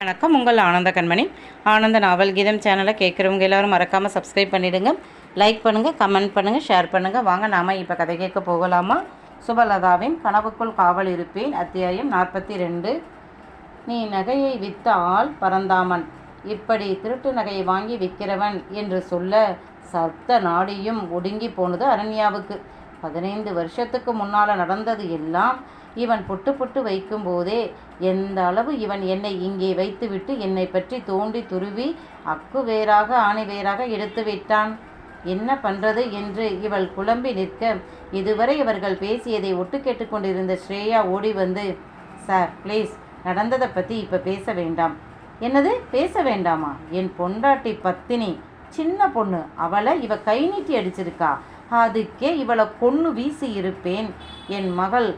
வணக்கம். உங்கள் ஆனந்த கண்மணி. ஆனந்த நாவல் கீதம் சேனலை கேட்குறவங்க எல்லோரும் மறக்காமல் சப்ஸ்கிரைப் பண்ணிவிடுங்க லைக் பண்ணுங்கள் கமெண்ட் பண்ணுங்கள் ஷேர் பண்ணுங்கள் வாங்க நாம் இப்போ கதை கேட்க போகலாமா? சுபலதாவின் கனவுக்குள் காவல் இருப்பேன். அத்தியாயம் நாற்பத்தி ரெண்டு நீ நகையை வித்த ஆள் பரந்தாமன். இப்படி திருட்டு நகையை வாங்கி விற்கிறவன் என்று சொல்ல சப்த நாடியும் ஒடுங்கி போனது அரண்யாவுக்கு. பதினைந்து வருஷத்துக்கு முன்னால் நடந்தது எல்லாம் இவன் பொட்டு புட்டு வைக்கும்போதே எந்த அளவு இவன் என்னை இங்கே வைத்துவிட்டு என்னை பற்றி தோண்டி துருவி அக்கு வேறாக ஆணி வேறாக எடுத்து விட்டான். என்ன பண்றது என்று இவள் குழம்பி நிற்க இதுவரை இவர்கள் பேசியதை ஒட்டு கேட்டுக்கொண்டிருந்த ஸ்ரேயா ஓடி வந்து சார் ப்ளீஸ் நடந்ததை பற்றி இப்போ பேச வேண்டாம். என்னது? பேச வேண்டாமா? என் பொண்டாட்டி பத்தினி சின்ன பொண்ணு அவளை இவ கை நீட்டி அடிச்சிருக்கா. அதுக்கே இவளை கொன்று வீசி இருப்பேன். என் மகள்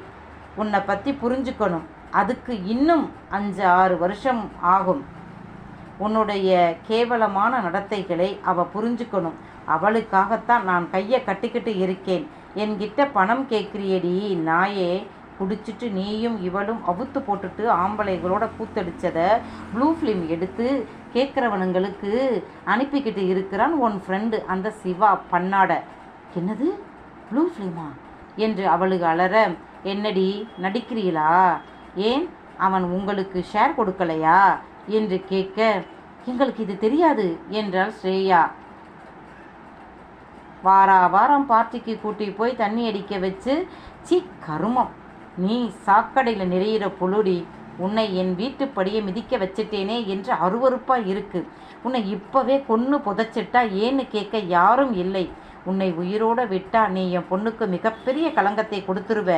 உன்னை பற்றி புரிஞ்சுக்கணும். அதுக்கு இன்னும் அஞ்சு ஆறு வருஷம் ஆகும். உன்னுடைய கேவலமான நடத்தைகளை அவ புரிஞ்சுக்கணும். அவளுக்காகத்தான் நான் கையை கட்டிக்கிட்டு இருக்கேன். என்கிட்ட பணம் கேட்குறியடி நாயே. குடிச்சிட்டு நீயும் இவளும் அவுத்து போட்டுட்டு ஆம்பளைகளோட கூத்தடிச்சதை ப்ளூ ஃபிலிம் எடுத்து கேட்குறவனுங்களுக்கு அனுப்பிக்கிட்டு இருக்கிறான் உன் ஃப்ரெண்டு அந்த சிவா பண்ணாட. என்னது? ப்ளூ ஃபிலிமா என்று அவளுக்கு அலற என்னடி நடிக்கிறீளா? ஏன் அவன் உங்களுக்கு ஷேர் கொடுக்கலையா? என்று கேட்க எங்களுக்கு இது தெரியாது என்றாள் ஸ்ரேயா. வாரா வாரம் பார்ட்டிக்கு கூட்டி போய் தண்ணி அடிக்க வச்சு சி கருமம். நீ சாக்கடையில் நிறையிற புழுடி உன்னை என் வீட்டுப்படியை மிதிக்க வச்சிட்டேனே என்று அருவறுப்பாக இருக்கு. உன்னை இப்போவே கொன்று புதைச்சிட்டா ஏன்னு கேட்க யாரும் இல்லை. உன்னை உயிரோட விட்டா நீ என் பொண்ணுக்கு மிகப்பெரிய களங்கத்தை கொடுத்துருவ.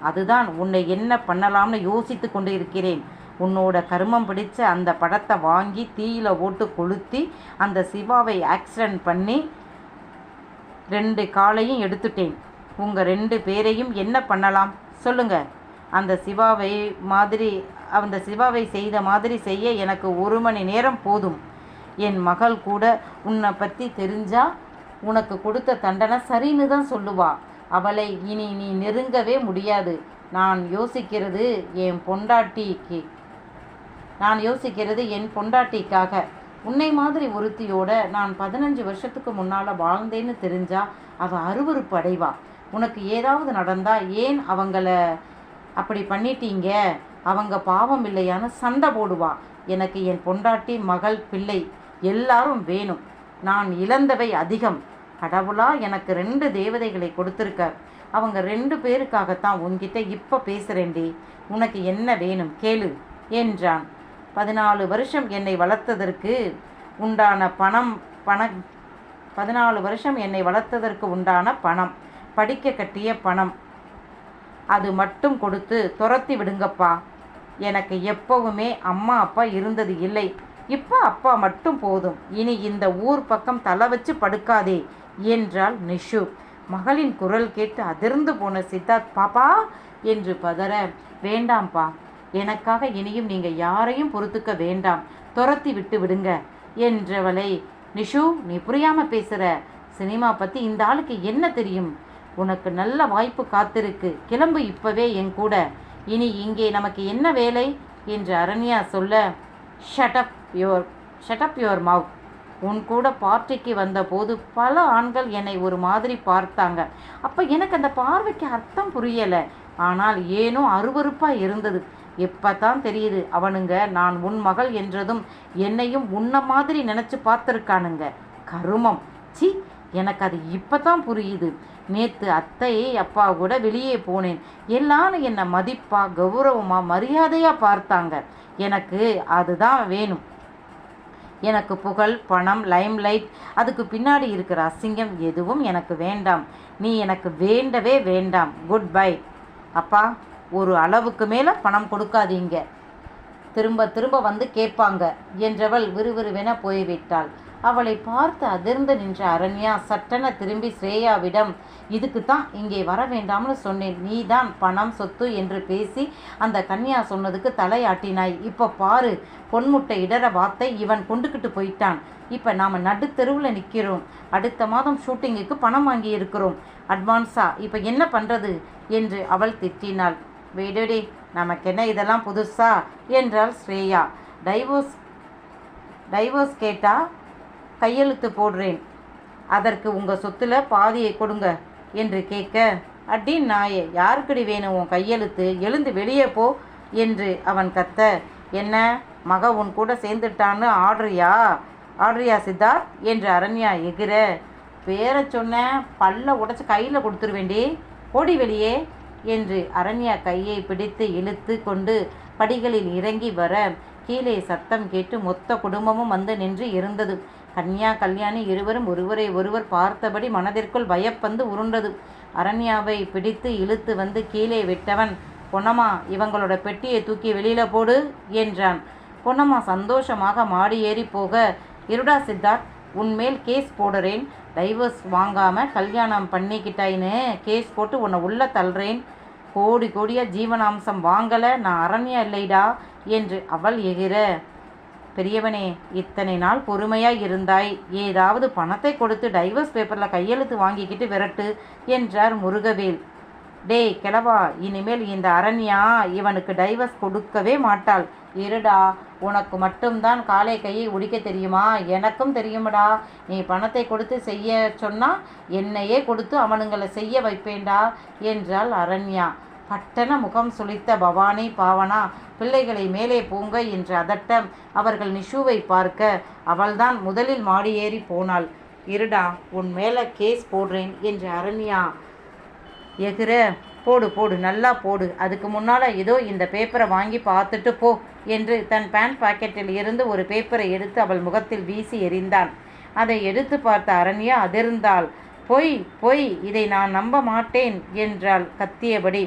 அதுதான் உன்னை என்ன பண்ணலாம்னு யோசித்து கொண்டு இருக்கிறேன் உன்னோட கருமம் பிடிச்ச அந்த படத்தை வாங்கி தீயில ஓட்டு கொளுத்தி அந்த சிவாவை ஆக்சிடென்ட் பண்ணி ரெண்டு காலையும் எடுத்துட்டேன். உங்கள் ரெண்டு பேரையும் என்ன பண்ணலாம்? சொல்லுங்க. அந்த சிவாவை மாதிரி அந்த சிவாவை செய்த மாதிரி செய்ய எனக்கு ஒரு மணி நேரம் போதும். என் மகள் கூட உன்னை பற்றி தெரிஞ்சால் உனக்கு கொடுத்த தண்டனை சரின்னு தான் சொல்லுவா. அவளை இனி நீ நெருங்கவே முடியாது. நான் யோசிக்கிறது என் பொண்டாட்டிக்கு. நான் யோசிக்கிறது என் பொண்டாட்டிக்காக. உன்னை மாதிரி ஒருத்தியோட நான் பதினஞ்சு வருஷத்துக்கு முன்னால் வாழ்ந்தேன்னு தெரிஞ்சா அவள் அருவருப்பு அடைவா. உனக்கு ஏதாவது நடந்தால் ஏன் அவங்கள அப்படி பண்ணிட்டீங்க? அவங்க பாவம் இல்லையான்னு சண்டை போடுவா. எனக்கு என் பொண்டாட்டி மகள் பிள்ளை எல்லாரும் வேணும். நான் இழந்தவை அதிகம். கடவுளா எனக்கு ரெண்டு தேவதைகளை கொடுத்துருக்க. அவங்க ரெண்டு பேருக்காகத்தான் உன்கிட்ட இப்போ பேசுகிறேன்டி உனக்கு என்ன வேணும்? கேளு என்றான். பதினாலு வருஷம் என்னை வளர்த்ததற்கு உண்டான பணம் பண பதினாலு வருஷம் என்னை வளர்த்ததற்கு உண்டான பணம் படிக்க கட்டிய பணம். அது மட்டும் கொடுத்து துரத்தி விடுங்கப்பா. எனக்கு எப்பவுமே அம்மா அப்பா இருந்தது இல்லை. இப்போ அப்பா மட்டும் போதும். இனி இந்த ஊர் பக்கம் தலை வச்சு படுக்காதே என்றாள் நிஷு. மகளின் குரல் கேட்டு அதிர்ந்து போன சித்தார்த் பாப்பா என்று பதற. வேண்டாம்ப்பா எனக்காக இனியும் நீங்கள் யாரையும் பொறுத்துக்க வேண்டாம். துரத்தி விட்டு விடுங்க என்றவளை. நிஷு நீ புரியாமல் பேசுகிற சினிமா பற்றி இந்த ஆளுக்கு என்ன தெரியும்? உனக்கு நல்ல வாய்ப்பு காத்திருக்கு. கிளம்பு இப்பவே என் கூட. இனி இங்கே நமக்கு என்ன வேலை? என்று அரண்யா சொல்ல shut up your shut up your mouth உன் கூட பார்ட்டிக்கு வந்தபோது பல ஆண்கள் என்னை ஒரு மாதிரி பார்த்தாங்க. அப்போ எனக்கு அந்த பார்வைக்கு அர்த்தம் புரியலை. ஆனால் ஏனோ அருவருப்பாக இருந்தது. இப்போ தான் தெரியுது அவனுங்க நான் உன் மகள் என்றதும் என்னையும் உன்ன மாதிரி நினச்சி பார்த்துருக்கானுங்க. கருமம். சி எனக்கு அது இப்போ தான் புரியுது. நேற்று அத்தையை அப்பா கூட வெளியே போனேன். எல்லாரும் என்னை மதிப்பாக கௌரவமாக மரியாதையாக பார்த்தாங்க. எனக்கு அதுதான் வேணும். எனக்கு புகழ் பணம் லைம்லைட் அதுக்கு பின்னாடி இருக்கிற அசிங்கம் எதுவும் எனக்கு வேண்டாம். நீ எனக்கு வேண்டவே வேண்டாம். குட் பை அப்பா ஒரு அளவுக்கு மேலே பணம் கொடுக்காதீங்க. திரும்ப திரும்ப வந்து கேட்பாங்க. என்றவள் விறுவிறுவென போய்விட்டாள். அவளை பார்த்து அதிர்ந்து நின்ற அரண்யா சட்டென திரும்பி ஸ்ரேயாவிடம் இதுக்கு தான் இங்கே வர வேண்டாம்னு சொன்னேன். நீ தான் பணம் சொத்து என்று பேசி அந்த கன்யா சொன்னதுக்கு தலையாட்டினாய். இப்போ பாரு பொன்முட்டை இடற வார்த்தை இவன் கொண்டுக்கிட்டு போயிட்டான். இப்போ நாம் நடுத்தெருவில் நிற்கிறோம் அடுத்த மாதம் ஷூட்டிங்குக்கு பணம் வாங்கி இருக்கிறோம் அட்வான்ஸா இப்போ என்ன பண்ணுறது என்று அவள் திட்டினாள். விடுடி நமக்கு என்ன இதெல்லாம் புதுசா? என்றாள் ஸ்ரேயா. டைவோர்ஸ் டைவோர்ஸ் கேட்டால் கையெழுத்து போடுறேன். அதற்கு உங்கள் சொத்துல பாதியை கொடுங்க என்று கேட்க அடி நாயே யாருக்கடி வேணும் உன் கையெழுத்து? எழுந்து வெளியே போ என்று அவன் கத்த என்ன மக உன் கூட சேர்ந்துட்டான்னு ஆடுறியா? ஆடுறியா சித்தார்த்? என்று அரண்யா எகிற பேரை சொன்ன பல்ல உடச்சி கையில் கொடுத்துருவேண்டி. ஓடி வெளியே என்று அரண்யா கையை பிடித்து இழுத்து கொண்டு படிகளில் இறங்கி வர கீழே சத்தம் கேட்டு மொத்த குடும்பமும் வந்து நின்று இருந்தது. கன்யா கல்யாணி இருவரும் ஒருவரை ஒருவர் பார்த்தபடி மனதிற்குள் பயப்பந்து உருண்டது. அரண்யாவை பிடித்து இழுத்து வந்து கீழே விட்டவன் பொன்னம்மா இவங்களோட பெட்டியை தூக்கி வெளியில போடு என்றான். பொன்னம்மா சந்தோஷமாக மாடி ஏறி போக. இருடா சித்தார்த் உன்மேல் கேஸ் போடுறேன். டைவர்ஸ் வாங்காம கல்யாணம் பண்ணிக்கிட்டாயின்னு கேஸ் போட்டு உன்னை உள்ள தள்ளுறேன். கோடி கோடியாக ஜீவனாம்சம் வாங்கலை நான் அரண்யா இல்லைடா என்று அவள் எகிற பெரியவனே இத்தனை நாள் பொறுமையாய் இருந்தாய். ஏதாவது பணத்தை கொடுத்து டைவர்ஸ் பேப்பரில் கையெழுத்து வாங்கிக்கிட்டு விரட்டு என்றார் முருகவேல். டேய் கிளவா இனிமேல் இந்த அரண்யா இவனுக்கு டைவர்ஸ் கொடுக்கவே மாட்டாள். இருடா உனக்கு மட்டும்தான் காலை கையை உடிக்க தெரியுமா? எனக்கும் தெரியுமடா. நீ பணத்தை கொடுத்து செய்ய சொன்னால் என்னையே கொடுத்து அவனுங்களை செய்ய வைப்பேன்டா என்றாள் அரண்யா. பட்டன முகம் சுளித்த பவானி பாவனா பிள்ளைகளை மேலே போங்க என்று அதட்ட அவர்கள் நிஷுவை பார்க்க அவள்தான் முதலில் மாடி ஏறி போனாள். இருடா உன் மேலே கேஸ் போடுறேன் என்று அரண்யா எகிற. போடு போடு நல்லா போடு. அதுக்கு முன்னால் ஏதோ இந்த பேப்பரை வாங்கி பார்த்துட்டு போ என்று தன் பேண்ட் பாக்கெட்டில் இருந்து ஒரு பேப்பரை எடுத்து அவள் முகத்தில் வீசி எறிந்தான். அதை எடுத்து பார்த்த அரண்யா அதிர்ந்தாள். பொய் பொய் இதை நான் நம்ப மாட்டேன் என்றாள் கத்தியபடி.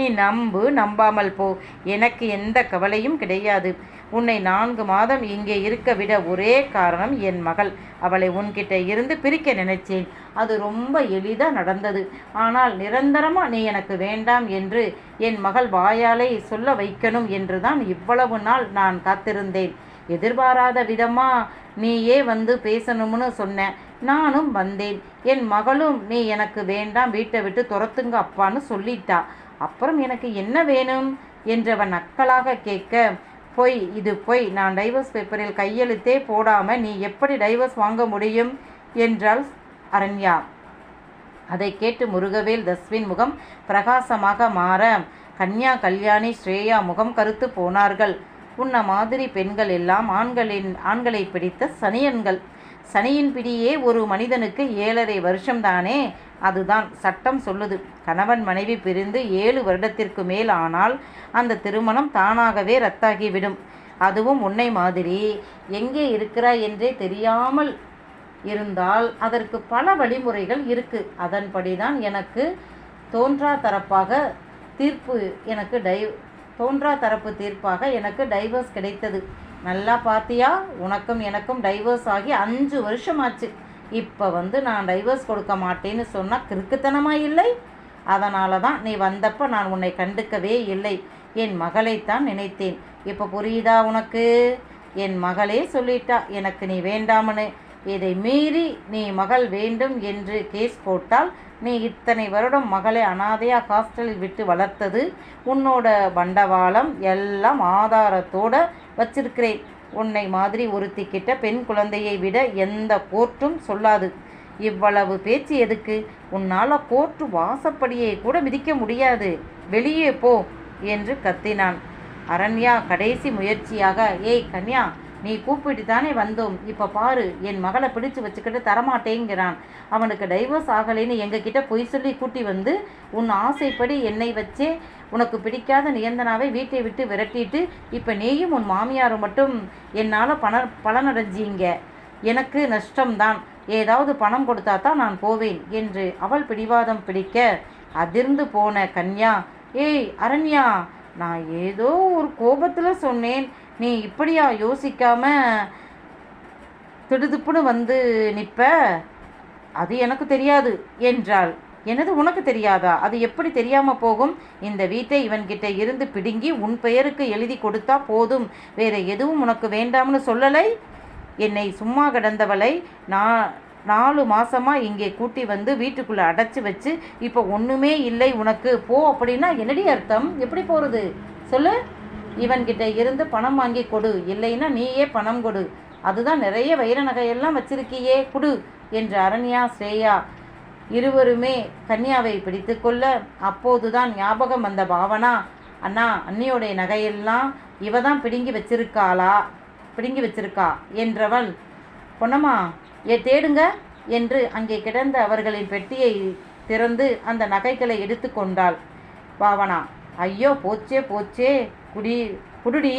நீ நம்பு நம்பாமல் போ. எனக்கு எந்த கவலையும் கிடையாது. உன்னை நான்கு மாதம் இங்கே இருக்க விட ஒரே காரணம் என் மகள். அவளை உன்கிட்ட இருந்து பிரிக்க நினைச்சேன். அது ரொம்ப எளிதாக நடந்தது. ஆனால் நிரந்தரமாக நீ எனக்கு வேண்டாம் என்று என் மகள் வாயாலே சொல்ல வைக்கணும் என்றுதான் இவ்வளவு நாள் நான் காத்திருந்தேன். எதிர்பாராத விதமா நீயே வந்து பேசணும்னு சொன்னேன் நானும் வந்தேன். என் மகளும் நீ எனக்கு வேண்டாம். வீட்டை விட்டு துரத்துங்க அப்பான்னு சொல்லிட்டா. அப்புறம் எனக்கு என்ன வேணும்? என்றவன் நக்கலாக கேட்க பொய் இது பொய். நான் டைவர்ஸ் பேப்பரில் கையெழுத்தே போடாமல் நீ எப்படி டைவர்ஸ் வாங்க முடியும்? என்றாள் அரண்யா. அதை கேட்டு முருகவேல் தஸ்வின் முகம் பிரகாசமாக மாற கன்யா கல்யாணி ஸ்ரேயா முகம் கருத்து போனார்கள். உன்ன மாதிரி பெண்கள் எல்லாம் ஆண்களின் ஆண்களை பிடித்த சனியன்கள். சனியின் பிடியே ஒரு மனிதனுக்கு ஏழரை வருஷம்தானே அதுதான் சட்டம் சொல்லுது. கணவன் மனைவி பிரிந்து ஏழு வருடத்திற்கு மேல் ஆனால் அந்த திருமணம் தானாகவே ரத்தாகிவிடும். அதுவும் உன்னை மாதிரி. எங்கே இருக்கிறாய் என்றே தெரியாமல் இருந்தால் அதற்கு பல வழிமுறைகள் இருக்கு. அதன்படி தான் எனக்கு தோன்றா தரப்பாக தீர்ப்பு எனக்கு டை தோன்றா தரப்பு தீர்ப்பாக எனக்கு டைவர்ஸ் கிடைத்தது. நல்லா பார்த்தியா உனக்கும் எனக்கும் டைவர்ஸ் ஆகி அஞ்சு வருஷம் ஆச்சு இப்போ வந்து நான் டைவர்ஸ் கொடுக்க மாட்டேன்னு சொன்னால் கிறுக்குத்தனமாக இல்லை? அதனால தான் நீ வந்தப்போ நான் உன்னை கண்டுக்கவே இல்லை. என் மகளைத்தான் நினைத்தேன். இப்போ புரியுதா உனக்கு? என் மகளே சொல்லிட்டா எனக்கு நீ வேண்டாமனு. இதை மீறி நீ மகள் வேண்டும் என்று கேஸ் போட்டால் நீ இத்தனை வருடம் மகளை அனாதையாக ஹாஸ்டலில் விட்டு வளர்த்தது. உன்னோட பண்டவாளம் எல்லாம் ஆதாரத்தோட வச்சிருக்கிறேன். உன்னை மாதிரி ஒருத்திக்கிட்ட பெண் குழந்தையை விட எந்த கோர்ட்டும் சொல்லாது. இவ்வளவு பேச்சு எதுக்கு? உன்னால் கோர்ட்டு வாசப்படியை கூட மிதிக்க முடியாது. வெளியே போ என்று கத்தினான். அரண்யா கடைசி முயற்சியாக ஏய் கன்யா நீ கூப்பிட்டு தானே வந்தோம். இப்போ பாரு என் மகளை பிடிச்சு வச்சுக்கிட்டு தரமாட்டேங்கிறான். அவனுக்கு டைவர்ஸ் ஆகலைன்னு எங்ககிட்ட பொய் சொல்லி கூட்டி வந்து உன் ஆசைப்படி என்னை வச்சே உனக்கு பிடிக்காத நியந்தனாவை வீட்டை விட்டு விரட்டிட்டு இப்போ நீயும் உன் மாமியாரும் மட்டும் என்னால் பண பலனடைஞ்சீங்க. எனக்கு நஷ்டம்தான். ஏதாவது பணம் கொடுத்தா தான் நான் போவேன் என்று அவள் பிடிவாதம் பிடிக்க அதிர்ந்து போன கன்யா. ஏய் அரண்யா நான் ஏதோ ஒரு கோபத்தில் சொன்னேன். நீ இப்படியா யோசிக்காம திடுதுப்புன்னு வந்து நிற்ப? அது எனக்கு தெரியாது என்றாள். எனது உனக்கு தெரியாதா? அது எப்படி தெரியாம போகும்? இந்த வீட்டை இவன்கிட்ட இருந்து பிடுங்கி உன் பெயருக்கு எழுதி கொடுத்தா போதும். வேற எதுவும் உனக்கு வேண்டாம்னு சொல்லலை? என்னை சும்மா கிடந்தவளை நான் நாலு மாதமாக இங்கே கூட்டி வந்து வீட்டுக்குள்ளே அடைச்சி வச்சு இப்போ ஒன்றுமே இல்லை உனக்கு. போ அப்படின்னா என்னடி அர்த்தம்? எப்படி போகிறது சொல்லு. இவன்கிட்ட இருந்து பணம் வாங்கி கொடு. இல்லைன்னா நீயே பணம் கொடு. அதுதான் நிறைய வைர நகையெல்லாம் வச்சிருக்கியே. குடு என்று அரண்யா ஸ்ரேயா இருவருமே கன்யாவை பிடித்து கொள்ள அப்போதுதான் ஞாபகம் வந்த பாவனா அண்ணா அண்ணியோடைய நகையெல்லாம் இவ தான் பிடுங்கி வச்சிருக்காளா? பிடுங்கி வச்சிருக்கா? என்றவள் பொன்னம்மா ஏ தேடுங்க என்று அங்கே கிடந்த அவர்களின் பெட்டியை திறந்து அந்த நகைகளை எடுத்து கொண்டாள். பாவனா ஐயோ போச்சே போச்சே குடி குடுடி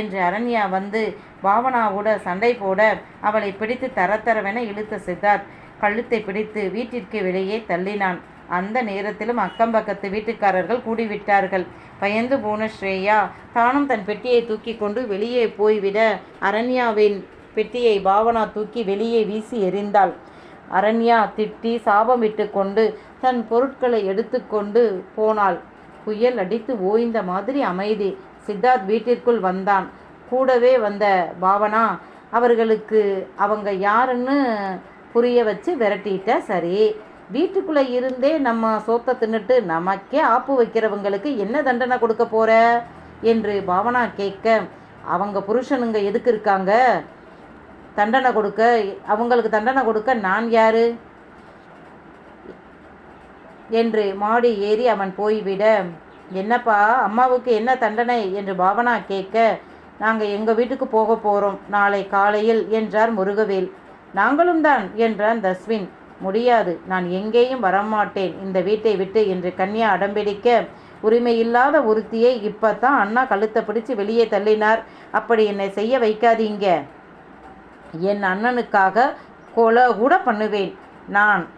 என்று அரண்யா வந்து பாவனாவோட சண்டை போட அவளை பிடித்து தரத்தரவென இழுத்த சித்தார்த் கழுத்தை பிடித்து வீட்டிற்கு வெளியே தள்ளினான். அந்த நேரத்திலும் அக்கம் பக்கத்து வீட்டுக்காரர்கள் கூடிவிட்டார்கள். பயந்து போன ஸ்ரேயா தானும் தன் பெட்டியை தூக்கி கொண்டு வெளியே போய்விட அரண்யாவின் பெட்டியை பாவனா தூக்கி வெளியே வீசி எறிந்தாள். அரண்யா திட்டி சாபமிட்டு கொண்டு தன் பொருட்களை எடுத்துக்கொண்டு போனாள். புயல் அடித்து ஓய்ந்த மாதிரி அமைதி. சித்தார்த் வீட்டிற்குள் வந்தான். கூடவே வந்த பாவனா அவர்களுக்கு அவங்க யாருன்னு புரிய வச்சு விரட்டிட்ட சரி. வீட்டுக்குள்ளே இருந்தே நம்ம சோத்தை தின்னுட்டு நமக்கே ஆப்பு வைக்கிறவங்களுக்கு என்ன தண்டனை கொடுக்க போற? என்று பாவனா கேட்க அவங்க புருஷனுங்க எதுக்கு இருக்காங்க? தண்டனை கொடுக்க அவங்களுக்கு தண்டனை கொடுக்க நான் யாரு? என்று மாடி ஏறி அவன் போய்விட என்னப்பா அம்மாவுக்கு என்ன தண்டனை? என்று பாவனா கேட்க நாங்கள் எங்கள் வீட்டுக்கு போக போகிறோம் நாளை காலையில் என்றார் முருகவேல். நாங்களும் தான் என்றான் தஸ்வின். முடியாது. நான் எங்கேயும் வரமாட்டேன். இந்த வீட்டை விட்டு என்று கன்யா அடம்பிடிக்க உரிமையில்லாத ஒருத்தியை இப்போ தான் அண்ணா கழுத்தை பிடிச்சு வெளியே தள்ளினார். அப்படி என்னை செய்ய வைக்காதீங்க. என் அண்ணனுக்காக கொலை கூட பண்ணுவேன். நான்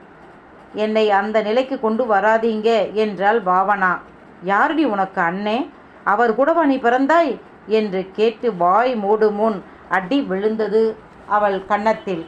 என்னை அந்த நிலைக்கு கொண்டு வராதீங்க என்றாள் பாவனா. யாரடி உனக்கு அண்ணே? அவர் கூடவா நீ பிறந்தாய்? என்று கேட்டு வாய் மூடு முன் அடி விழுந்தது அவள் கன்னத்தில்.